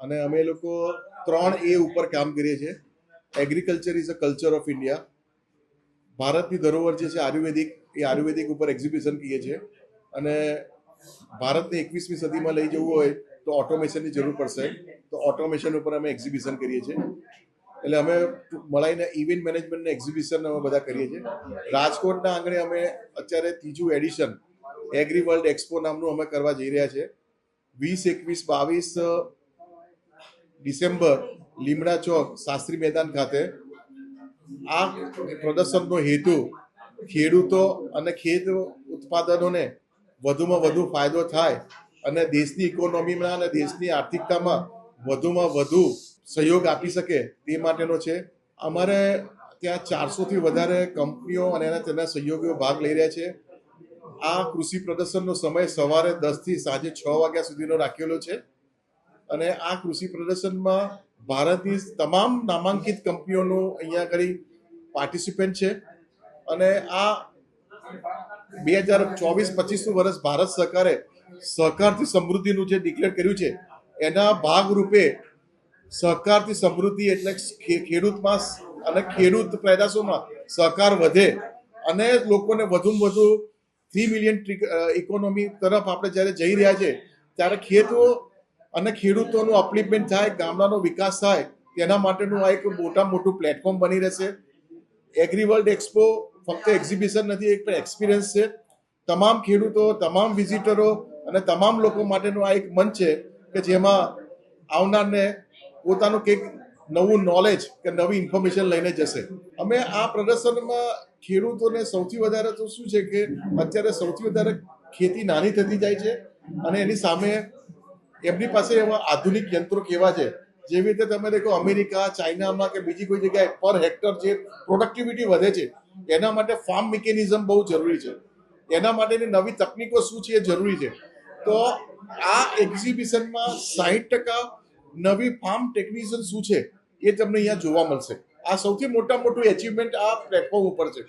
અને અમે લોકો ત્રણ એ ઉપર કામ કરીએ છીએ. Agriculture is a culture of India ભારતની ધરોહર જે છે, આયુર્વેદિક, એ આયુર્વેદિક ઉપર એક્ઝિબિશન કહીએ છીએ. અને ભારતને એકવીસમી સદીમાં લઈ જવું હોય તો ઓટોમેશનની જરૂર પડશે. તો ઓટોમેશન ઉપર અમે એક્ઝિબિશન કરીએ છીએ. એટલે અમે મળાઈને ઇવેન્ટ મેનેજમેન્ટને એક્ઝિબિશન અમે બધા કરીએ છીએ. રાજકોટના આંગણે અમે અત્યારે ત્રીજું એડિશન એગ્રી વર્લ્ડ એક્સપો નામનું અમે કરવા જઈ રહ્યા છીએ. વીસ, એકવીસ, બાવીસ ડિસેમ્બર લીમડા ચોક શાસ્ત્રી મેદાન ખાતે આ પ્રદર્શનનો હેતુ ખેડૂતો અને ખેત ઉત્પાદનોને વધુમાં વધુ ફાયદો થાય અને દેશની ઇકોનોમીમાં અને દેશની આર્થિકતામાં વધુમાં વધુ સહયોગ આપી શકે તે માટેનો છે. અમારે ત્યાં ચારસોથી વધારે કંપનીઓ અને એના તેના સહયોગીઓ ભાગ લઈ રહ્યા છે. આ કૃષિ પ્રદર્શનનો સમય સવારે દસથી સાંજે છ વાગ્યા સુધીનો રાખેલો છે. અને આ કૃષિ પ્રદર્શનમાં ભારતની તમામ નામાંકિત કંપનીઓનું અહીંયા આગળ પાર્ટિસિપેન્ટ છે. અને આ બે હજાર ચોવીસ પચીસનું વર્ષ ભારત સરકારે સહકારથી સમૃદ્ધિનું જે ડિક્લેર કર્યું છે, એના ભાગરૂપે સહકારથી સમૃદ્ધિ એટલે ખેડૂતમાં અને ખેડૂત પેદાશોમાં સહકાર વધે અને લોકોને વધુમાં વધુ થ્રી મિલિયન ઇકોનોમી તરફ આપણે જ્યારે જઈ રહ્યા છે, ત્યારે ખેતો અને ખેડૂતોનું અપલિપમેન્ટ થાય, ગામડાનો વિકાસ થાય, તેના માટેનું આ એક મોટા મોટું પ્લેટફોર્મ બની રહેશે. એગ્રી વર્લ્ડ એક્સપો ફક્ત એક્ઝિબિશન નથી, એક એક્સપિરિયન્સ છે. તમામ ખેડૂતો, તમામ વિઝિટરો અને તમામ લોકો માટેનું આ એક મંચ છે કે જેમાં આવનારને પોતાનું કંઈક નવું નોલેજ કે નવી ઇન્ફોર્મેશન લઈને જશે. અમે આ પ્રદર્શનમાં ખેડૂતોને સૌથી વધારે તો શું છે કે અત્યારે સૌથી વધારે ખેતી નાની થતી જાય છે અને એની સામે એમની પાસે એવા આધુનિક યંત્રો કેવા છે? જેવી રીતે તમે દેખો અમેરિકા, ચાઇનામાં કે બીજી કોઈ જગ્યાએ પર હેક્ટર જે પ્રોડક્ટિવિટી વધે છે, એના માટે ફાર્મ મિકેનિઝમ બહુ જરૂરી છે. એના માટેની નવી તકનીકો શું છે એ જરૂરી છે. તો આ એક્ઝિબિશનમાં સાહીઠ ટકા નવી ફાર્મ ટેકનિશિયન શું છે એ તમને અહીંયા જોવા મળશે. આ સૌથી મોટા મોટું એચિવમેન્ટ આ પ્લેટફોર્મ ઉપર છે.